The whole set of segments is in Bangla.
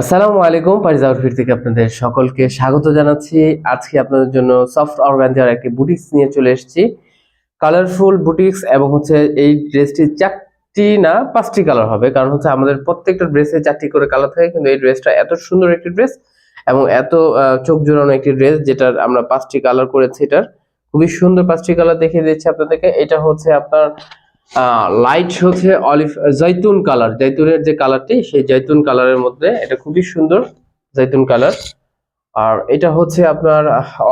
আসসালামু আলাইকুম পারিজ আউটফিট থেকে আপনাদের সকলকে স্বাগত জানাচ্ছি। আজকে আপনাদের জন্য সফট অর্গানজার একটি বুটিক্স নিয়ে চলে এসেছি। কালারফুল বুটিক্স এবং হচ্ছে এই ড্রেসটি চারটি না, পাঁচটি কালার হবে। কারণ হচ্ছে আমাদের প্রত্যেকটা ড্রেসে চারটি করে কালার থাকে, কিন্তু এই ড্রেসটা এত সুন্দর একটি ড্রেস এবং এত চোখ জোড়ানো একটি ড্রেস যেটার আমরা পাঁচটি কালার করেছি এটার। খুবই সুন্দর পাঁচটি কালার দেখিয়ে দিচ্ছি আপনাদেরকে। এটা হচ্ছে আপনার লাইট হচ্ছে অলিভ জৈতুন কালার জৈতুনের যে কালারটি সেই জৈতুন কালারের মধ্যে এটা খুবই সুন্দর জৈতুন কালার আর এটা হচ্ছে আপনার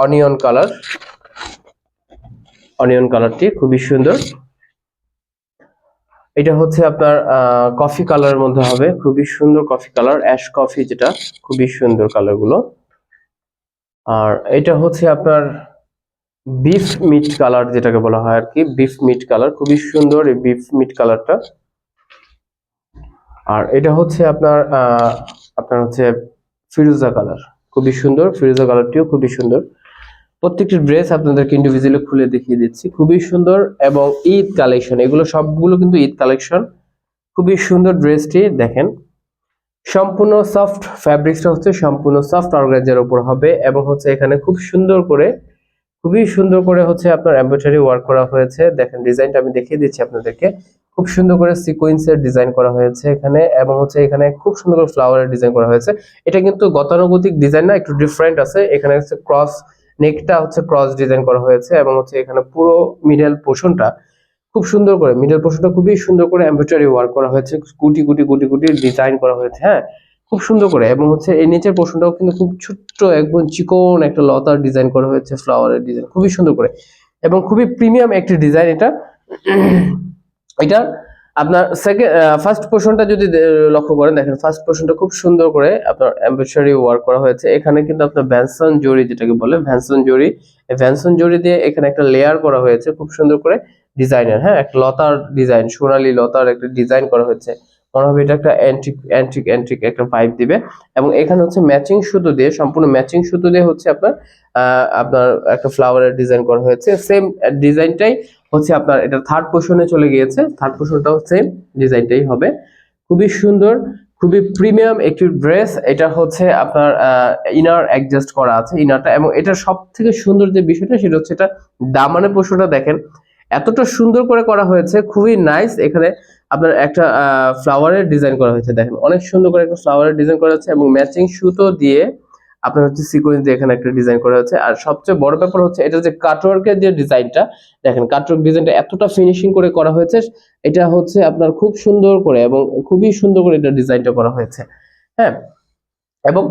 অনিয়ন কালার অনিয়ন কালারটি খুবই সুন্দর। এটা হচ্ছে আপনার কফি কালারের মধ্যে হবে। খুবই সুন্দর কফি কালার অ্যাশ কফি যেটা, খুবই সুন্দর কালারগুলো আর এটা হচ্ছে আপনার বিফ মিট কালার যেটাকে বলা হয় আর কি বিফ মিট কালার, খুবই সুন্দর এই বিফ মিট কালারটা। আর এটা হচ্ছে আপনার আপনার হচ্ছে ফিরোজা কালার। খুবই সুন্দর, ফিরোজা কালারটিও খুবই সুন্দর। প্রত্যেকটি ড্রেস আপনাদেরকে ইন্ডিভিজুয়ালি খুলে দেখিয়ে দিচ্ছি। খুবই সুন্দর এবং ঈদ কালেকশন, এগুলো সবগুলো কিন্তু ঈদ কালেকশন। খুবই সুন্দর ড্রেসটি, দেখেন। সম্পূর্ণ সফট ফ্যাব্রিক্সটা হচ্ছে সম্পূর্ণ সফট অর্গানজার উপর হবে এবং হচ্ছে এখানে খুব সুন্দর করে খুবই সুন্দর করে হচ্ছে আপনার এমব্রয়ডারি ওয়ার্ক করা হয়েছে। দেখেন ডিজাইনটা আমি দেখিয়ে দিচ্ছি আপনাদেরকে। খুব সুন্দর করে সিকোয়েন্সের ডিজাইন করা হয়েছে এখানে এবং হচ্ছে এখানে খুব সুন্দর করে ফ্লাওয়ারের ডিজাইন করা হয়েছে। এটা কিন্তু গতানুগতিক ডিজাইন না, একটু ডিফারেন্ট আছে। এখানে হচ্ছে ক্রস নেকটা হচ্ছে ক্রস ডিজাইন করা হয়েছে এবং হচ্ছে এখানে পুরো মিডল পোর্শনটা খুব সুন্দর করে মিডল পোর্শনটা খুবই সুন্দর করে এমব্রয়ডারি ওয়ার্ক করা হয়েছে। গুটি গুটি গুটি গুটি ডিজাইন করা হয়েছে হ্যাঁ। খুব সুন্দর করে এবং হচ্ছে এই নিচের পোর্শনটাও কিন্তু খুব ছোট্ট, একদম চিকন একটা লতার ডিজাইন করা হয়েছে ফ্লাওয়ারের ডিজাইন খুবই সুন্দর করে। এবং খুবই প্রিমিয়াম একটি ডিজাইন এটা। এটা আপনার সেকেন্ড ফার্স্ট পোর্শনটা যদি লক্ষ্য করেন, দেখেন ফার্স্ট পোর্শনটা খুব সুন্দর করে আপনার এমব্রয়ডারি ওয়ার্ক করা হয়েছে। এখানে কিন্তু আপনার ভ্যানসন জরি যেটাকে বলে ভ্যানসন জরি ভ্যানসন জরি দিয়ে এখানে একটা লেয়ার করা হয়েছে খুব সুন্দর করে। ডিজাইনের হ্যাঁ একটা লতার ডিজাইন সোনালী লতার একটা ডিজাইন করা হয়েছে। মনে হবে এটা একটা অ্যান্টিক অ্যান্টিক অ্যান্টিক একটা ভাইব দিবে। এবং এখানে হচ্ছে ম্যাচিং সুতো দিয়ে, সম্পূর্ণ ম্যাচিং সুতো দিয়ে হচ্ছে আপনার আপনার একটা ফ্লাওয়ারের ডিজাইন করা হয়েছে। সেম ডিজাইনটাই হচ্ছে আপনার এটা থার্ড পোর্শনে চলে গিয়েছে। থার্ড পোর্শনটাও সেম ডিজাইনটাই হবে। খুবই সুন্দর, খুবই প্রিমিয়াম একটি ড্রেস এটা হচ্ছে আপনার ইনার অ্যাডজাস্ট করা আছে ইনারটা এবং এটা সব থেকে সুন্দর যে বিষয়টা, সেটা হচ্ছে এটা দামানের পোর্শনটা দেখেন। এতটা সুন্দর করে করা হয়েছে, খুবই নাইস এখানে আপনার একটা ফ্লাওয়ারের ডিজাইন করা হয়েছে, দেখেন। অনেক সুন্দর করে একটা ফ্লাওয়ারের ডিজাইন করা হচ্ছে এবং ম্যাচিং সুতো দিয়ে আপনার হচ্ছে সিকোয়েন্স দিয়ে এখানে একটা ডিজাইন করা হচ্ছে আর সবচেয়ে বড় ব্যাপার হচ্ছে, এটা যে কাটওয়ার্কের যে ডিজাইনটা দেখেন কাটওয়ার্ক ডিজাইনটা এতটা ফিনিশিং করে করা হয়েছে, এটা হচ্ছে আপনার খুব সুন্দর করে এবং খুবই সুন্দর করে এটা ডিজাইনটা করা হয়েছে। হ্যাঁ? এবং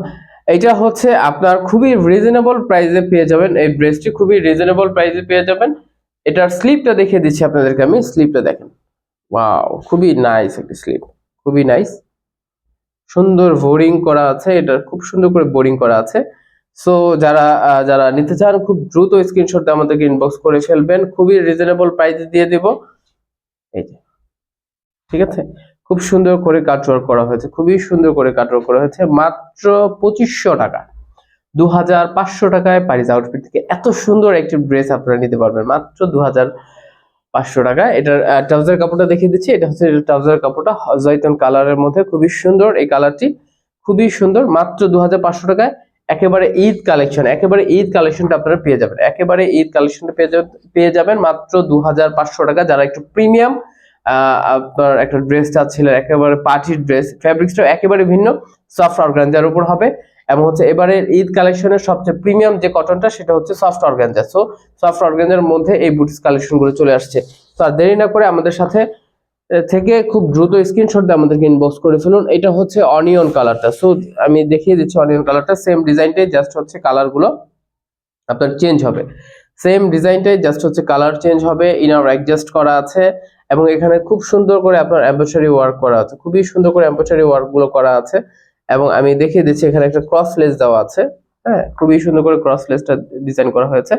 এটা হচ্ছে আপনার খুবই রিজনেবল প্রাইসে পেয়ে যাবেন। এই ড্রেসটি খুবই রিজনেবল প্রাইসে পেয়ে যাবেন। এটার স্লিপটা দেখিয়ে দিচ্ছি আপনাদেরকে আমি। স্লিপটা দেখেন। ওয়াও খুবই নাইস একটি স্লিপ খুবই নাইস সুন্দর বোরিং করা আছে, এটা খুব সুন্দর করে বোরিং করা আছে। সো যারা যারা নিতে চান, খুব দ্রুত স্ক্রিনশট আমাদেরকে ইনবক্স করে ফেলবেন, খুবই রিজনেবল প্রাইসে দিয়ে দেব। এই যে, ঠিক আছে? খুব সুন্দর করে কাটওয়ার্ক করা হয়েছে, খুবই সুন্দর করে কাটওয়ার্ক করা হয়েছে, মাত্র পঁচিশশো টাকা। দু হাজার পাঁচশো টাকায় প্যারিস আউটফিট থেকে এত সুন্দর একটি ড্রেস আপনারা নিতে পারবেন, মাত্র দু হাজার পাঁচশো টাকা। এটার ট্রাউজার কাপড়টা দেখিয়ে দিচ্ছি। এটা হচ্ছে ট্রাউজার কাপড়টা জয়তন কালারের মধ্যে। খুবই সুন্দর এই কালারটি খুবই সুন্দর। মাত্র দু হাজার পাঁচশো টাকায় একেবারে ঈদ কালেকশন একেবারে ঈদ কালেকশনটা আপনারা পেয়ে যাবেন। একেবারে ঈদ কালেকশনটা পেয়ে যাবেন পেয়ে যাবেন মাত্র দু হাজার পাঁচশো টাকা। যারা একটু প্রিমিয়াম আপনার একটা ড্রেস চাচ্ছিলেন, একেবারে পার্টির ড্রেস ফ্যাব্রিক্সটা একেবারে ভিন্ন। সফট অর্গানজার উপর হবে। এবং হচ্ছে এবারে ঈদ কালেকশনের সবচেয়ে প্রিমিয়াম যে কটনটা সেটা হচ্ছে সফট অর্গানজা সো সফট অর্গানজার মধ্যে এই বুটিস কালেকশনগুলো চলে আসছে। তো আর দেরি না করে আমাদের সাথে থেকে খুব দ্রুত স্ক্রিনশট দিয়ে আমাদেরকে ইনবক্স করে ফেলুন। এটা হচ্ছে অনিয়ন কালারটা সো আমি দেখিয়ে দিচ্ছি অনিয়ন কালারটা সেম ডিজাইনটাই জাস্ট হচ্ছে কালারগুলো আপনার চেঞ্জ হবে। সেম ডিজাইনটাই জাস্ট হচ্ছে কালার চেঞ্জ হবে। ইনার অ্যাডজাস্ট করা আছে এবং এখানে খুব সুন্দর করে আপনার এমব্রয়ডারি ওয়ার্ক করা আছে। খুবই সুন্দর করে এমব্রয়ডারি ওয়ার্কগুলো করা আছে। এবং আমি দেখিয়ে দিচ্ছি, এখানে একটা ক্রস লেস দেওয়া আছে। হ্যাঁ খুবই সুন্দর করে ক্রস লেসটা ডিজাইন করা হয়েছে।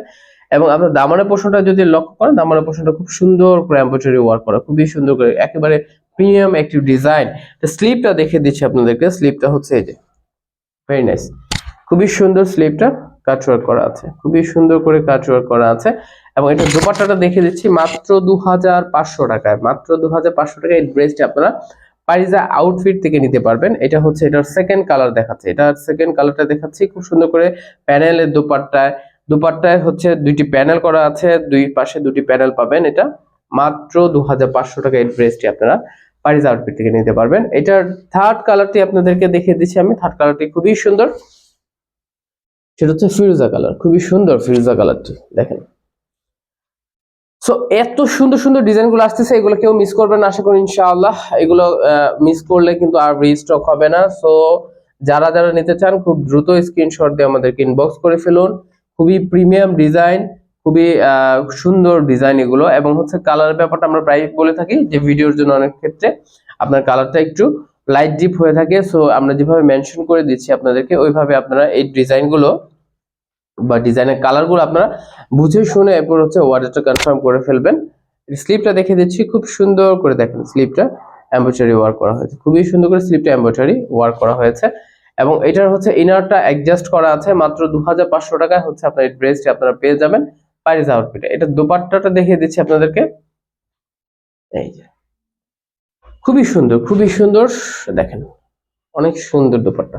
এবং আপনার দামানের পোর্শনটা যদি লক্ষ্য করেন, দামানের পোর্শনটা খুব সুন্দর করে ওয়ার্ক করা, খুবই সুন্দর করে, একেবারে প্রিমিয়াম একটি ডিজাইন স্লিপটা দেখিয়ে দিচ্ছি আপনাদেরকে স্লিপটা হচ্ছে এই যে ভেরি নাইস খুবই সুন্দর স্লিপটা কাটওয়ার্ক করা আছে, খুবই সুন্দর করে কাটওয়ার্ক করা আছে। এবং এটা দোপাট্টাটা দেখে দিচ্ছি, মাত্র দু হাজার পাঁচশো টাকায়, মাত্র দু হাজার পাঁচশো টাকায় এই ড্রেসটি আপনারা পারিজা আউটফিট থেকে নিতে পারবেন। এটা হচ্ছে এটার সেকেন্ড কালার দেখাচ্ছে। এটার সেকেন্ড কালারটা দেখাচ্ছি, খুব সুন্দর করে প্যানেলের দুপাট্টায়। দুপাট্টায় হচ্ছে দুইটি প্যানেল করা আছে, দুই পাশে দুটি প্যানেল পাবেন এটা। মাত্র দু হাজার পাঁচশো টাকা এই ড্রেসটি আপনারা পারিজ আউটফিট থেকে নিতে পারবেন। এটার থার্ড কালারটি আপনাদেরকে দেখিয়ে দিচ্ছি আমি। থার্ড কালারটি খুবই সুন্দর। সেটা হচ্ছে ফিরোজা কালার খুবই সুন্দর ফিরোজা কালারটি দেখেন। সো এত সুন্দর সুন্দর ডিজাইনগুলো আসতেছে, এগুলো কেউ মিস করবেন আশা করি ইনশাআল্লাহ। এগুলো মিস করলে কিন্তু আর রিস্টক হবে না। সো যারা যারা নিতে চান, খুব দ্রুত স্ক্রিনশট দিয়ে আমাদেরকে ইনবক্স করে ফেলুন। খুবই প্রিমিয়াম ডিজাইন খুবই সুন্দর ডিজাইন এগুলো। এবং হচ্ছে কালার ব্যাপারটা আমরা প্রায় বলে থাকি যে ভিডিওর জন্য অনেক ক্ষেত্রে আপনার কালারটা একটু লাইট ডিপ হয়ে থাকে। সো আমরা যেভাবে মেনশন করে দিচ্ছি আপনাদেরকে, ওইভাবে আপনারা এই ডিজাইনগুলো বা ডিজাইনের কালারগুলো আপনারা বুঝে শুনে এরপর হচ্ছে অর্ডারটা কনফার্ম করে ফেলবেন। স্লিপটা দেখে দিচ্ছি, খুব সুন্দর করে দেখেন স্লিপটা এমব্রয়ডারি ওয়ার্ক করা হয়েছে। খুবই সুন্দর করে স্লিপটা এমব্রয়ডারি ওয়ার্ক করা হয়েছে এবং এটার হচ্ছে ইনারটা অ্যাডজাস্ট করা আছে, মাত্র দু হাজার পাঁচশো টাকায় হচ্ছে আপনার এই ড্রেসটি আপনারা পেয়ে যাবেন প্যারিস আউটফিটে এটা দোপাট্টাটা দেখিয়ে দিচ্ছি আপনাদেরকে। এই যে। খুবই সুন্দর খুবই সুন্দর, দেখেন, অনেক সুন্দর দোপাট্টা।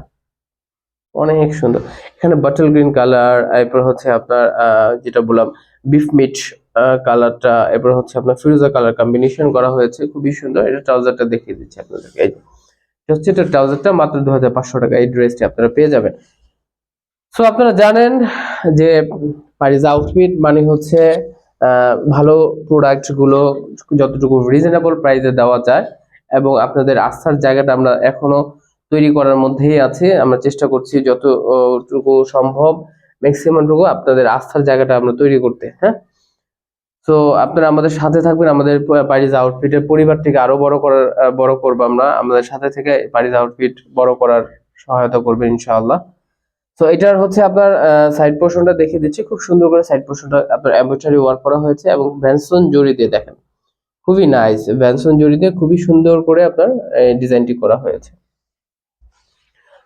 অনেক সুন্দর। এখানে বাটল গ্রিন কালার এরপর হচ্ছে আপনার যেটা বললাম বিফ মিট কালারটা এরপর হচ্ছে আপনার ফিরোজা কালার কম্বিনেশন করা হয়েছে, খুবই সুন্দর। এটা ট্রাউজারটা দেখিয়ে দিচ্ছি আপনাদেরকে। এই হচ্ছে এটা ট্রাউজারটা মাত্র দু হাজার পাঁচশো টাকা, এই ড্রেসটি আপনারা পেয়ে যাবেন। সো আপনারা জানেন যে পারিজ আউটফিট মানে হচ্ছে ভালো প্রোডাক্টগুলো যতটুকু রিজনেবল প্রাইসে দেওয়া যায় এবং আপনাদের আস্থার জায়গাটা আমরা এখনও তৈরি করার মধ্যেই আছে। আমরা চেষ্টা করছি যতটুকু সম্ভব ম্যাক্সিমামটুকু আপনাদের আস্থার জায়গাটা আমরা তৈরি করতে হ্যাঁ? তো আপনারা আমাদের সাথে থাকবেন, আমাদের পারিজ আউটফিটের পরিবারটিকে আরও বড় করার, বড় করব আমরা। আমাদের সাথে থেকে পারিজ আউটফিট বড় করার সহায়তা করবেন ইনশাআল্লাহ। তো এটার হচ্ছে আপনার সাইড পোর্শনটা দেখিয়ে দিচ্ছি। খুব সুন্দর করে সাইড পোর্শনটা আপনার এমব্রয়ডারি ওয়ার্ক করা হয়েছে এবং ভ্যানসন জড়ি দিয়ে দেখেন। খুবই নাইস ভ্যানসন জড়ি দিয়ে খুবই সুন্দর করে আপনার ডিজাইনটি করা হয়েছে।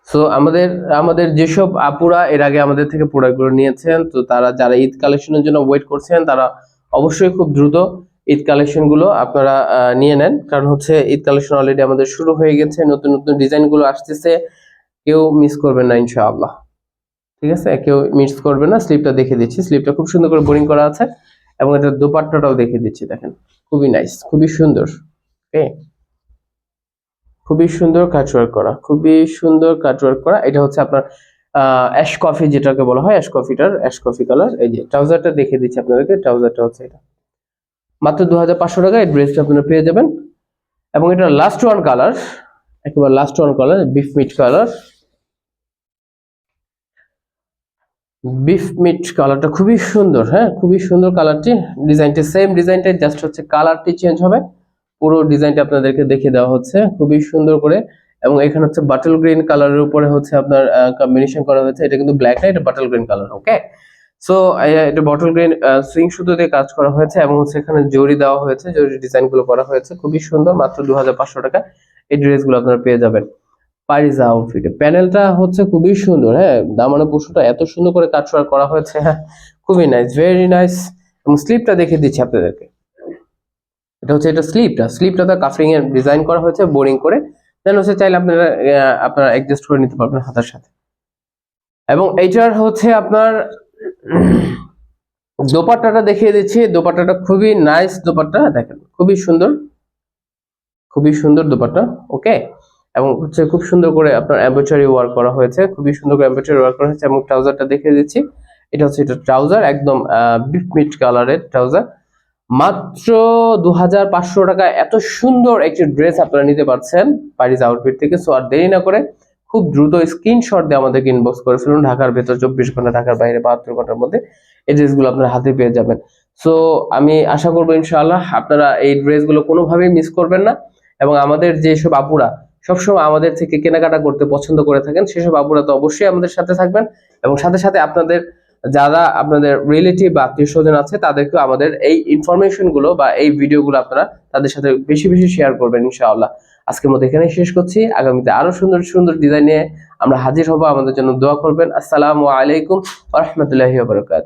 সো আমাদের আমাদের যেসব আপুরা এর আগে আমাদের থেকে প্রোডাক্টগুলো নিয়েছেন, তো তারা যারা ঈদ কালেকশনের জন্য ওয়েট করছেন, তারা অবশ্যই খুব দ্রুত ঈদ কালেকশনগুলো আপনারা নিয়ে নেন। কারণ হচ্ছে ঈদ কালেকশন অলরেডি আমাদের শুরু হয়ে গেছে, নতুন নতুন ডিজাইনগুলো আসতেছে। কেউ মিস করবেন না, ইনশাআল্লাহ। ঠিক আছে? কেউ মিস করবে না স্লিপটা দেখে দিচ্ছি। স্লিপটা খুব সুন্দর করে বোরিং করা আছে এবং এটা দোপাট্টাটাও দেখে দিচ্ছি, দেখেন। খুবই নাইস খুবই সুন্দর। ওকে খুবই সুন্দর কাটওয়ার্ক করা, খুবই সুন্দর কাটওয়ার্ক করা। এটা হচ্ছে আপনার অ্যাশ কফি যেটাকে বলা হয় অ্যাশ কফিটার অ্যাশ কফি কালার এই যে ট্রাউজারটা দেখে দিচ্ছি আপনাদেরকে ট্রাউজারটা হচ্ছে এটা। মাত্র দু হাজার পাঁচশো টাকা, এই ড্রেসটা আপনারা পেয়ে যাবেন। এবং এটা লাস্ট ওয়ান কালার একেবারে last one colour beef meat colour beef meat কালারটা খুবই সুন্দর হ্যাঁ? খুবই সুন্দর কালারটি ডিজাইনটা সেম ডিজাইনটাই জাস্ট হচ্ছে কালারটি চেঞ্জ হবে। পুরো ডিজাইনটা আপনাদেরকে দেখে দেওয়া হচ্ছে। খুবই সুন্দর করে। এবং এখানে হচ্ছে বাটল গ্রিন কালারের উপরে হচ্ছে আপনার কম্বিনেশন করা হয়েছে। এটা কিন্তু ব্ল্যাক না এটা bottle green colour okay so এটা বটল গ্রিন সুইং সুতো দিয়ে কাজ করা হয়েছে এবং হচ্ছে এখানে জরি দেওয়া হয়েছে। জরি ডিজাইনগুলো করা হয়েছে। খুবই সুন্দর, মাত্র দু হাজার পাঁচশো টাকা। এই ড্রেসগুলো আপনারা পেয়ে যাবেন। পারিজা আউটফিটে প্যানেলটা হচ্ছে খুবই সুন্দর হ্যাঁ? দামানো পশুটা এত সুন্দর করে কাজ করা হয়েছে হ্যাঁ? খুবই নাইস ভেরি নাইস এবং স্লিপটা দেখে দিচ্ছি আপনাদেরকে। এটা হচ্ছে এটা স্লিপটা স্লিপটা তো কাফরিং এর ডিজাইন করা হয়েছে বোরিং করে। দেন হচ্ছে চাইলে আপনারা আপনারা অ্যাডজাস্ট করে নিতে পারবেন হাতার সাথে। এবং এইটার হচ্ছে আপনার, দোপাট্টাটা দেখিয়ে দিচ্ছি। দোপাট্টাটা খুবই নাইস দোপাট্টা, দেখেন, খুবই সুন্দর। খুবই সুন্দর দোপাট্টা, ওকে? এবং হচ্ছে খুব সুন্দর করে আপনার এমব্রয়ডারি ওয়ার্ক করা হয়েছে। খুবই সুন্দর করে এমব্রয়ডারি ওয়ার্ক করা হয়েছে এবং ট্রাউজারটা দেখিয়ে দিচ্ছি। এটা হচ্ছে এটা ট্রাউজার একদম বিফ মিট কালারের ট্রাউজার মাত্র দু হাজার পাঁচশো টাকা এত সুন্দর একটি ড্রেস আপনারা নিতে পারছেন প্যারিস আউটফিট থেকে সো আর দেরি না করে খুব দ্রুত স্ক্রিনশট দিয়ে আমাদেরকে ইনবক্স করে ফেলুন। ঢাকার ভেতর চব্বিশ ঘণ্টা, ঢাকার বাইরে বাহাত্তর ঘণ্টার মধ্যে এই ড্রেসগুলো আপনার হাতে পেয়ে যাবেন। সো আমি আশা করব ইনশাআল্লাহ আপনারা এই ড্রেসগুলো কোনোভাবেই মিস করবেন না। এবং আমাদের যেসব আপুরা সবসময় আমাদের থেকে কেনাকাটা করতে পছন্দ করে থাকেন, সেসব আপুরা তো অবশ্যই আমাদের সাথে থাকবেন। এবং সাথে সাথে আপনাদের যারা আপনাদের রিলেটিভ বা আত্মীয় স্বজন আছে তাদেরকে আমাদের এই ইনফরমেশনগুলো বা এই ভিডিওগুলো আপনারা তাদের সাথে বেশি বেশি শেয়ার করবেন, ইনশাআল্লাহ। আজকের মতো এখানে শেষ করছি। আগামীতে আরও সুন্দর সুন্দর ডিজাইন নিয়ে আমরা হাজির হব। আমাদের জন্য দোয়া করবেন। আসসালামু আলাইকুম রহমতুল্লাহি বারকাত